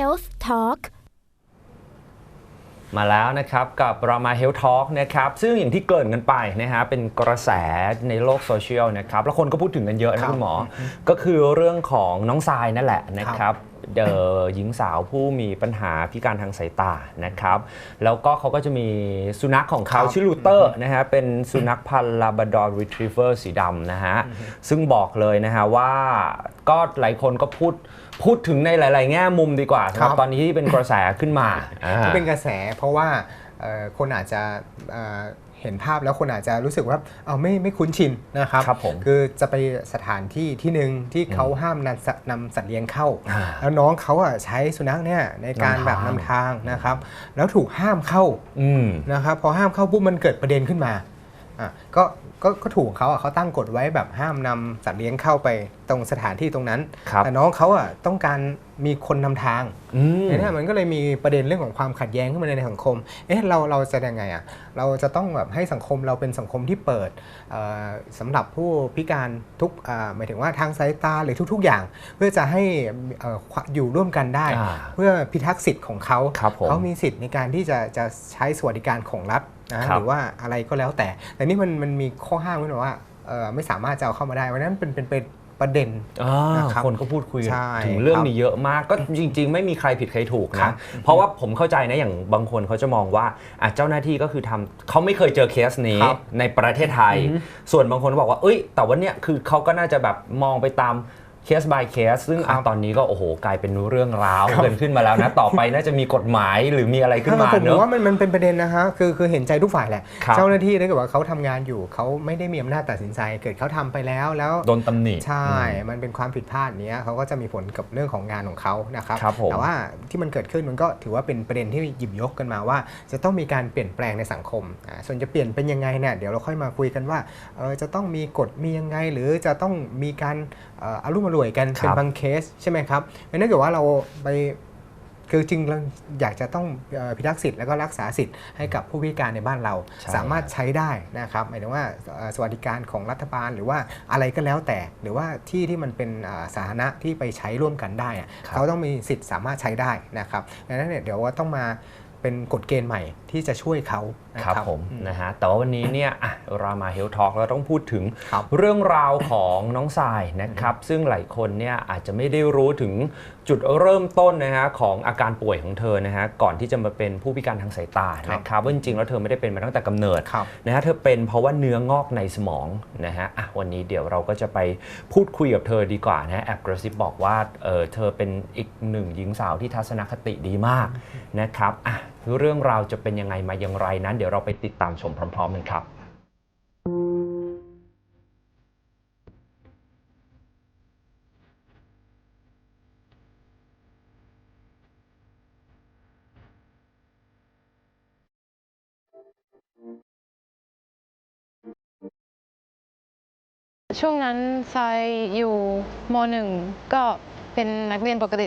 Rama Health Talk มาแล้วนะครับกับรามาเฮลท a l k นะครับซึ่งอย่างที่เกริ่นกันไปนะฮะเป็นกระแสในโลกโซเชียลนะครับแล้วคนก็พูดถึงกันเยอะครันะบคุณหมอ ก็คือเรื่องของน้องทรายนั่นแหละนะครับเดอ หญิงสาวผู้มีปัญหาพิการทางสายตานะครับ แล้วก็เขาก็จะมีสุนัขของเขาครับชื่อลูเตอร์นะฮะเป็นสุนัขพันธุ์ลาบ r ดอร์รีทรีเวอร์สีดำนะฮะซึ่งบอกเลยนะฮะว่าก็หลายคนก็พูดพูดถึงในหลาย ๆ แง่มุมดีกว่าสำหรับครับตอนนี้ที่เป็นกระแสขึ้นมาอ่าที่เป็นกระแสเพราะว่าเอ่อคนอาจจะ เอ่อเห็นภาพแล้วคนอาจจะรู้สึกว่าเอาไม่ไม่คุ้นชินนะครับครับผมคือจะไปสถานที่ที่หนึ่งที่เขาห้ามนำสัตว์นำสัตว์เลี้ยงเข้าอ่าแล้วน้องเขาอะใช้สุนัขเนี่ยในการนำทางแบบนำทางนะครับ แล้วถูกห้ามเข้าอืมนะครับพอห้ามเข้าปุ๊บมันเกิดประเด็นขึ้นมา อะก็ก็ก็ถูกของเขาอะเขาตั้งกฎไว้แบบห้ามนำสัตว์เลี้ยงเข้าไปตรงสถานที่ตรงนั้น ครับแต่น้องเขาอะต้องการมีคนนำทางอืม เนี่ยมันก็เลยมีประเด็นเรื่องของความขัดแย้งขึ้นมาในสังคม เอ๊ะเราเราจะยังไงอะเราจะต้องแบบให้สังคมเราเป็นสังคมที่เปิดเอ่อสำหรับผู้พิการทุกอ่าหมายถึงว่าทางสายตาหรือทุก ๆ อย่าง เพื่อจะให้เอ่อความอยู่ร่วมกันได้ อ่าเพื่อพิทักษ์สิทธิ์ของเขา ครับผม เขามีสิทธิ์ในการที่จะจะใช้สวัสดิการของรัฐ นะครับหรือว่าอะไรก็แล้วแต่ แต่นี่มันมันมีข้อห้ามไว้หน่อยว่าเอ่อไม่สามารถจะเอาเข้ามาได้เพราะฉะนั้นเป็นเป็นเป็นประเด็นอ่านะครับคนก็พูดคุยใช่ถึงเรื่องครับนี้เยอะมากก็จริง ๆ ไม่มีใครผิดใครถูกครันะบเพราะว่าผมเข้าใจนะอย่างบางคนเขาจะมองว่าอะเจ้าหน้าที่ก็คือทำเขาไม่เคยเจอเคสนี้ครับในประเทศไทยอือฮึส่วนบางคนบอกว่าเอ้ย แต่ว่าเนี่ยคือเขาก็น่าจะแบบมองไปตาม เคส by เคสซึ่งครัอะบตอนนี้ก็โอ้โหกลายเป็นเรื่องราวครับเกิดขึ้นมาแล้วนะ ต่อไปน่าจะมีกฎหมายหรือมีอะไรขึ้นมาผมเนอะว่ามันมันเป็นประเด็นนะฮะคือคือเห็นใจทุกฝ่ายแหละครับเจ้าหน้าที่ถ้าเกิดว่าเขาทำงานอยู่เขาไม่ได้มีอำนาจตัดสินใจ เกิดเขาทำไปแล้วแล้วโดนตำหนิใช่ มันเป็นความผิดพลาดเนี้ยเขาก็จะมีผลกับเรื่องของงานของเขานะครับครับผมแต่ว่าที่มันเกิดขึ้นมันก็ถือว่าเป็นประเด็นที่หยิบยกกันมาว่า จะต้องมีการเปลี่ยนแปลงในสังคมอ่าส่วนจะเปลี่ยนเป็นยังไงเนี่ยเดี๋ยวเราค่อยมาคุยกันว่าเออจะต้องมีกฎมียังไงหรือจะต้องมีการเอ่ออารุ่มอร่วยกันครับเป็นบางเคสใช่ไหมครับเพราะฉะนั้นถ้าเกิดว่าเราไปคือจริงเราอยากจะต้องเอ่อพิทักษ์สิทธิ์แล้วก็รักษาสิทธิ์ให้กับผู้พิการในบ้านเราใช่สามารถใช้ได้นะครับหมายถึงว่าเอ่อสวัสดิการของรัฐบาลหรือว่าอะไรก็แล้วแต่ หรือว่าที่ที่มันเป็นอ่าสาธารณะที่ไปใช้ร่วมกันได้อะครับเขาต้องมีสิทธิ์สามารถใช้ได้นะครับดังนั้นเนี่ยเดี๋ยวว่าต้องมา เป็นกฎเกณฑ์ใหม่ที่จะช่วยเขานะครับผมอืมนะฮะแต่ว่าวันนี้เนี่ยรามาเฮลทอ k เราต้องพูดถึงครับเรื่องราวของน้องทรายนะครับ ซึ่งหลายคนเนี่ยอาจจะไม่ได้รู้ถึงจุดเริ่มต้นนะฮะของอาการป่วยของเธอนะฮะก่อนที่จะมาเป็นผู้พิการทางสายตาครับนะครับว่าจริงๆแล้วเธอไม่ได้เป็นมาตั้งแต่กำเนิดครับนะฮะเธอเป็นเพราะว่าเนื้องอกในสมองนะฮะอะวันนี้เดี๋ยวเราก็จะไปพูดคุยกับเธอดีกว่านะฮะแอบกระซิบบอกว่าเออเธอเป็นอีกหนึ่งหญิงสาวที่ทัศนคติดีมากนะครับอะ เรื่องราวจะเป็นยังไงมาอย่างไรนั้น เดี๋ยวเราไปติดตามชมพร้อมๆกันครับช่วงนั้นทรายอยู่มหนึ่งก็ เป็นนักเรียนปกติ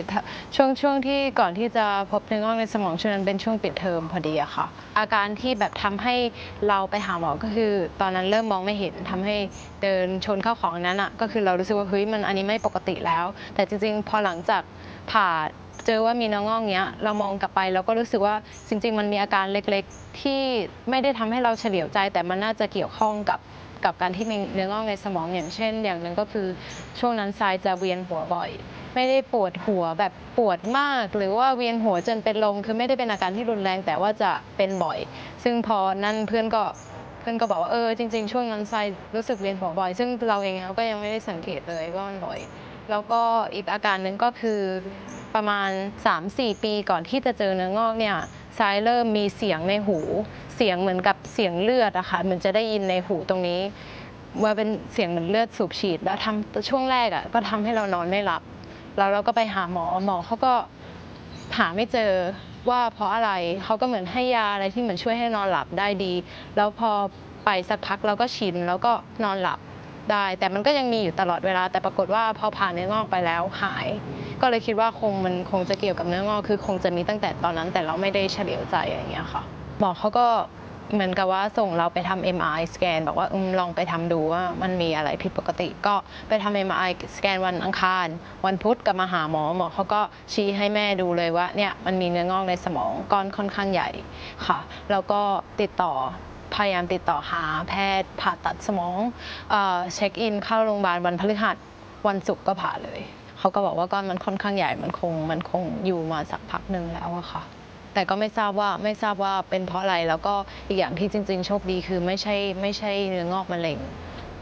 ช่วงช่วงที่ก่อนที่จะพบเนื้องอกในสมองช่วงนั้นเป็นช่วงปิดเทอมพอดีอะค่ะ อาการที่แบบทำให้เราไปหาหมอก็คือ ตอนนั้นเริ่มมองไม่เห็นทำให้เดินชนเข้าของนั้นอะก็คือเรารู้สึกว่าเฮ้ยมันอันนี้ไม่ปกติแล้ว แต่จริง ๆ พอหลังจากผ่าเจอว่ามีเนื้องอกเนี้ย เรามองกลับไปเราก็รู้สึกว่าจริง ๆ มันมีอาการเล็กๆ ที่ไม่ได้ทำให้เราเฉลียวใจ แต่มันน่าจะเกี่ยวข้องกับกับการที่มีเนื้องอกในสมองอย่างเช่น อย่างหนึ่งก็คือช่วงนั้นทรายจะเวียนหัวบ่อย ไม่ได้ปวดหัวแบบปวดมาก หรือว่าเวียนหัวจนเป็นลมคือไม่ได้เป็นอาการที่รุนแรง แต่ว่าจะเป็นบ่อย ซึ่งพอนั่นเพื่อนก็เพื่อนก็บอกว่าเออจริง ๆ ช่วงนั้นทรายรู้สึกเวียนหัวบ่อย ซึ่งเราเองเราก็ยังไม่ได้สังเกตเลยว่ามันบ่อย แล้วก็อีกอาการหนึ่งก็คือประมาณ 3-4 ปีก่อนที่จะเจอเนื้องอกเนี่ยทรายเริ่มมีเสียงในหู เสียงเหมือนกับเสียงเลือดอะค่ะเหมือนจะได้ยินในหูตรงนี้ว่าเป็นเสียงเหมือนเลือดสูบฉีด แล้วทำช่วงแรกอะก็ทำให้เรานอนไม่หลับ แล้วเราก็ไปหาหมอหมอเขาก็หาไม่เจอว่าเพราะอะไรเขาก็เหมือนให้ยาอะไรที่เหมือนช่วยให้นอนหลับได้ดี แล้วพอไปสักพักเราก็ชินแล้วก็นอนหลับได้ แต่มันก็ยังมีอยู่ตลอดเวลา แต่ปรากฏว่าพอผ่านเนื้องอกไปแล้วหาย ก็เลยคิดว่าคงมันคงจะเกี่ยวกับเนื้องอกคือ คงจะมีตั้งแต่ตอนนั้น แต่เราไม่ได้เฉลียวใจอย่างเงี้ยค่ะหมอเขาก็ เหมือนกับว่าส่งเราไปทำ MRI สแกนบอกว่าอมลองไปทำดูว่ามันมีอะไรผิดปกติ ก็ไปทำ MRI สแกนวันอังคาร วันพุธก็มาหาหมอหมอเขาก็ชี้ให้แม่ดูเลยว่าเนี่ยมันมีเนื้องอกในสมองก้อนค่อนข้างใหญ่ค่ะ แล้วก็ติดต่อพยายามติดต่อหาแพทย์ผ่าตัดสมองเอเช็คอินเข้าโรงพยาบาลวันพฤหัสวันศุกร์ก็ผ่าเลย เขาก็บอกว่าก้อนมันค่อนข้างใหญ่มันคงมันคงอยู่มาสักพักหนึ่งแล้วอะค่ะ แต่ก็ไม่ทราบว่าไม่ทราบว่าเป็นเพราะอะไร แล้วก็อีกอย่างที่จริง ๆ โชคดีคือไม่ใช่ไม่ใช่เนื้องอกมะเร็ง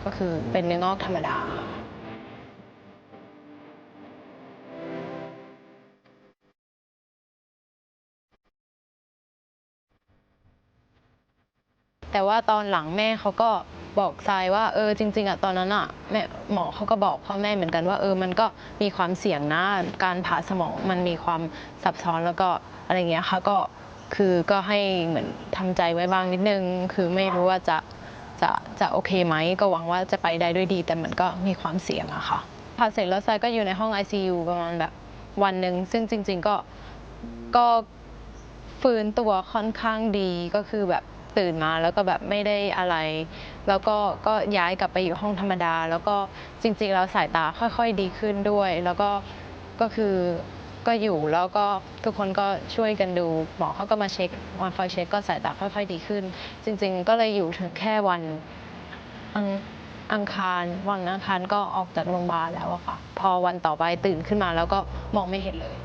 ก็คือเป็นเนื้องอกธรรมดา แต่ว่าตอนหลังแม่เขาก็ บอกทรายว่าเออจริงๆอะตอนนั้นอะแม่หมอเขาก็บอกพ่อแม่เหมือนกันว่าเออมันก็มีความเสี่ยงนะการผ่าสมองมันมีความซับซ้อนแล้วก็อะไรเงี้ยค่ะก็คือก็ให้เหมือนทำใจไว้บ้างนิดนึง คือไม่รู้ว่าจะจะจะโอเคไหมก็หวังว่าจะไปได้ด้วยดี แต่มันก็มีความเสี่ยงอะค่ะผ่าเสร็จแล้วทรายก็อยู่ในห้อง ICU ประมาณแบบวันหนึ่งซึ่งจริง ๆก็ก็ฟื้นตัวค่อนข้างดีก็คือแบบ ตื่นมาแล้วก็แบบไม่ได้อะไร แล้วก็ก็ย้ายกลับไปอยู่ห้องธรรมดา แล้วก็จริงๆแล้วสายตาค่อยๆดีขึ้นด้วย แล้วก็ก็คือก็อยู่แล้วก็ทุกคนก็ช่วยกันดูหมอเขาก็มาเช็ควันไฟเช็คก็สายตาค่อยๆดีขึ้น จริง ๆ ก็เลยอยู่ถึงแค่วันอังอังคารวันอังคารก็ออกจากโรงพยาบาลแล้วอะค่ะ พอวันต่อไปตื่นขึ้นมาแล้วก็มองไม่เห็นเลย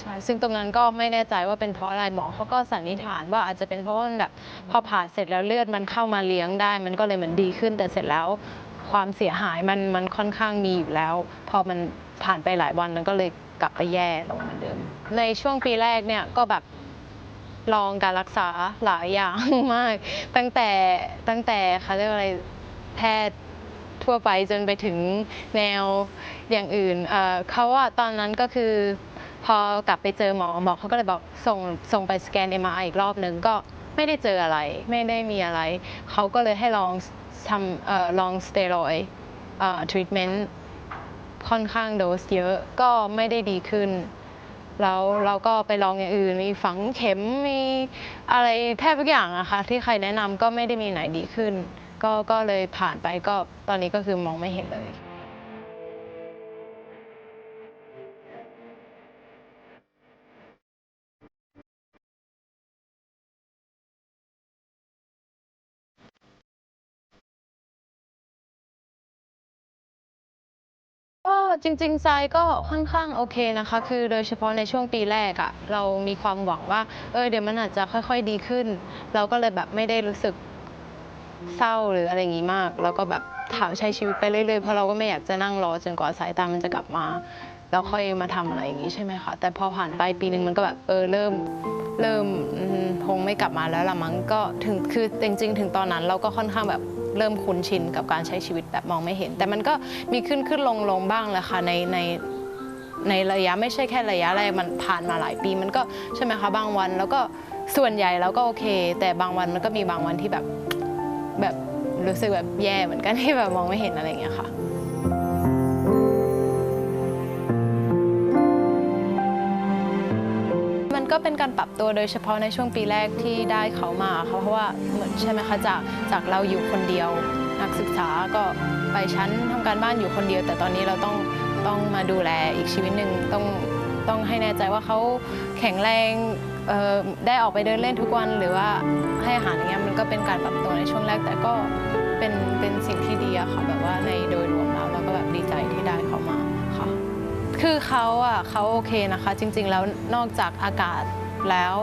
ใช่ซึ่งตรงนั้นก็ไม่แน่ใจว่าเป็นเพราะอะไรหมอเขาก็สันนิษฐานว่าอาจจะเป็นเพราะว่ามันแบบพอผ่าเสร็จแล้วเลือดมันเข้ามาเลี้ยงได้ มันก็เลยเหมือนดีขึ้น แต่เสร็จแล้วความเสียหายมันมันค่อนข้างมีอยู่แล้ว พอมันผ่านไปหลายวันมันก็เลยกลับไปแย่ลงเหมือนเดิม ในช่วงปีแรกเนี่ยก็แบบลองการรักษาหลายอย่างมาก ตั้งแต่ตั้งแต่เขาเรียกอะไรแพทย์ทั่วไปจนไปถึงแนวอย่างอื่นเออเขาว่าตอนนั้นก็คือ พอกลับไปเจอหมอหมอเขาก็เลยบอกส่งส่งไปสแกน MRI อีกรอบหนึ่งก็ไม่ได้เจออะไร ไม่ได้มีอะไร เขาก็เลยให้ลองทำเอ่อลองสเตียรอยด์ทรีทเมนต์ค่อนข้างโดสเยอะก็ไม่ได้ดีขึ้น แล้วเราก็ไปลองอย่างอื่น มีฝังเข็มมีอะไรแทบทุกอย่างอะค่ะที่ใครแนะนำก็ไม่ได้มีไหนดีขึ้น ก็ก็เลยผ่านไปก็ตอนนี้ก็คือมองไม่เห็นเลย จริงๆทรายก็ค่อนข้างโอเคนะคะ คือโดยเฉพาะในช่วงปีแรกอะเรามีความหวังว่า เออเดี๋ยวมันอาจจะค่อยๆดีขึ้น เราก็เลยแบบไม่ได้รู้สึกเศร้าหรืออะไรอย่างงี้มาก แล้วก็แบบถามใช้ชีวิตไปเรื่อยๆ เพราะเราก็ไม่อยากจะนั่งรอจนกว่าสายตามันจะกลับมา แล้วค่อยมาทำอะไรอย่างงี้ใช่ไหมคะแต่พอผ่านไปปีหนึ่งมันก็แบบเออเริ่มเริ่มคงไม่กลับมาแล้วละมั้งก็ถึงคือจริง ๆ ถึงตอนนั้นเราก็ค่อนข้างแบบ เริ่มคุ้นชินกับการใช้ชีวิตแบบมองไม่เห็น แต่มันก็มีขึ้นขึ้นลงลงบ้างแหละค่ะในในในระยะไม่ใช่แค่ระยะแรกมันผ่านมาหลายปีมันก็ใช่ไหมคะบางวันแล้วก็ส่วนใหญ่แล้วก็โอเค แต่บางวันมันก็มีบางวันที่แบบแบบรู้สึกแบบแย่เหมือนกันที่แบบมองไม่เห็นอะไรอย่างเงี้ยค่ะ การปรับตัวโดยเฉพาะในช่วงปีแรกที่ได้เขามาค่ะเพราะว่าเหมือนใช่ไหมคะจากจากเราอยู่คนเดียว นักศึกษาก็ไปชั้นทำการบ้านอยู่คนเดียว แต่ตอนนี้เราต้องต้องมาดูแลอีกชีวิตหนึ่งต้องต้องให้แน่ใจว่าเขาแข็งแรงเอ่อได้ออกไปเดินเล่นทุกวันหรือว่าให้อาหารอย่างเงี้ยมันก็เป็นการปรับตัวในช่วงแรก แต่ก็เป็นเป็นสิ่งที่ดีอะค่ะแบบว่าในโดยรวมแล้วเราก็แบบดีใจที่ได้เขามาค่ะคือเขาอะเขาโอเคนะคะ จริง ๆ แล้วนอกจากอากาศ แล้ว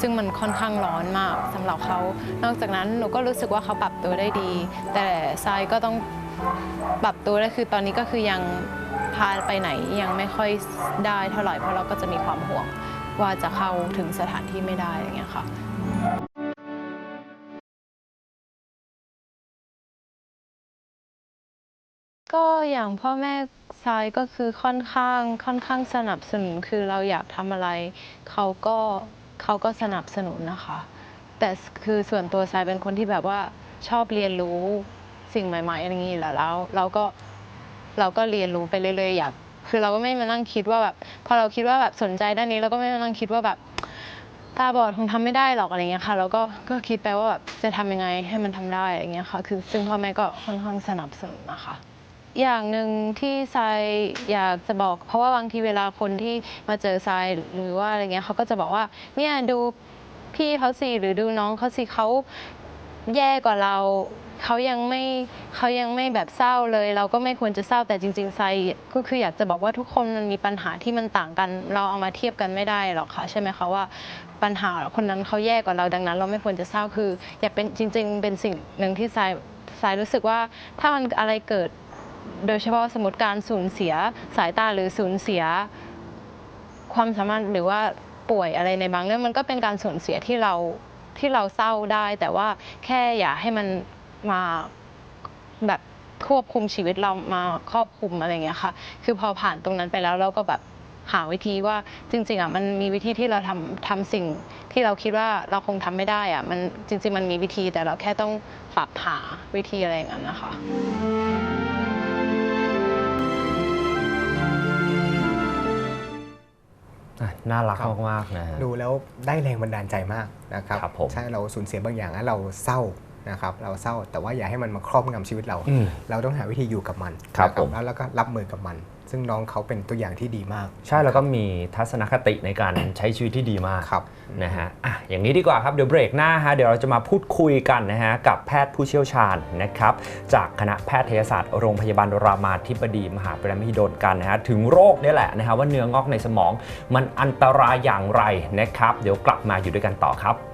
ซึ่งมันค่อนข้างร้อนมากสำหรับเขา นอกจากนั้นหนูก็รู้สึกว่าเขาปรับตัวได้ดี แต่ทรายก็ต้องปรับตัวได้คือตอนนี้ก็คือยังพาไปไหนยังไม่ค่อยได้เท่าไหร่เพราะเราก็จะมีความห่วงว่าจะเข้าถึงสถานที่ไม่ได้อย่างเงี้ยค่ะก็อย่างพ่อแม่ ทรายก็คือค่อนข้างค่อนข้างสนับสนุนคือเราอยากทำอะไรเขาก็เขาก็สนับสนุนนะคะ แต่คือส่วนตัวทรายเป็นคนที่แบบว่าชอบเรียนรู้สิ่งใหม่ๆอะไรอย่างนี้อยู่แล้วแล้วเราก็เราก็เรียนรู้ไปเรื่อยๆอยากคือเราก็ไม่มานั่งคิดว่าแบบพอเราคิดว่าแบบสนใจด้านนี้เราก็ไม่มานั่งคิดว่าแบบตาบอดคงทำไม่ได้หรอกอะไรเงี้ยค่ะ แล้วก็ก็คิดไปว่าแบบจะทำยังไงให้มันทำได้อะไรเงี้ยค่ะ คือซึ่งพ่อแม่ก็ค่อนข้างสนับสนุนนะคะ อย่างหนึ่งที่ทรายอยากจะบอก เพราะว่าบางทีเวลาคนที่มาเจอทรายหรือว่าอะไรเงี้ยเขาก็จะบอกว่า เนี่ยดูพี่เขาสิหรือดูน้องเขาสิเขาแย่กว่าเราเขายังไม่เขายังไม่แบบเศร้าเลย เราก็ไม่ควรจะเศร้าแต่จริงๆทรายก็คืออยากจะบอกว่าทุกคนมันมีปัญหาที่มันต่างกัน เราเอามาเทียบกันไม่ได้หรอกค่ะใช่ไหมคะว่าปัญหาคนนั้นเขาแย่กว่าเราดังนั้น เราไม่ควรจะเศร้าคือ อยากเป็นจริง ๆ เป็นสิ่งหนึ่งที่ทรายทรายรู้สึกว่าถ้ามันอะไรเกิด โดยเฉพาะสมมติการสูญเสียสายตาหรือสูญเสียความสามารถหรือว่าป่วยอะไรในบางเรื่องมันก็เป็นการสูญเสียที่เราที่เราเศร้าได้ แต่ว่าแค่อย่าให้มันมาแบบควบคุมชีวิตเรามาครอบคุมอะไรอย่างเงี้ยค่ะ คือพอผ่านตรงนั้นไปแล้วเราก็แบบหาวิธีว่าจริงๆอะมันมีวิธีที่เราทำทำสิ่งที่เราคิดว่าเราคงทำไม่ได้อะมันจริง ๆ มันมีวิธีแต่เราแค่ต้องปรับหาวิธีอะไรอย่างนั้นนะคะ น่ารักครับ มากๆนะฮะ ดูแล้วได้แรงบันดาลใจมากนะครับครับผม ใช่เราสูญเสียบางอย่างแล้วเราเศร้านะครับเราเศร้าแต่ว่าอย่าให้มันมาครอบงำชีวิตเรา อืม เราต้องหาวิธีอยู่กับมันครับนะผม แล้วแล้วก็รับมือกับมัน ซึ่งน้องเขาเป็นตัวอย่างที่ดีมาก ใช่แล้วก็มีทัศนคติในการใช้ชีวิตที่ดีมากครับนะฮะอะอย่างนี้ดีกว่าครับเดี๋ยวเบรกหน้าฮะเดี๋ยวเราจะมาพูดคุยกันนะฮะกับแพทย์ผู้เชี่ยวชาญนะครับจากคณะแพทยศาสตร์โรงพยาบาลรามาธิบดีมหาวิทยาลัยมหิดลกันนะฮะถึงโรคนี่แหละนะฮะว่าเนื้องอกในสมองมันอันตรายอย่างไรนะครับ เดี๋ยวกลับมาอยู่ด้วยกันต่อครับ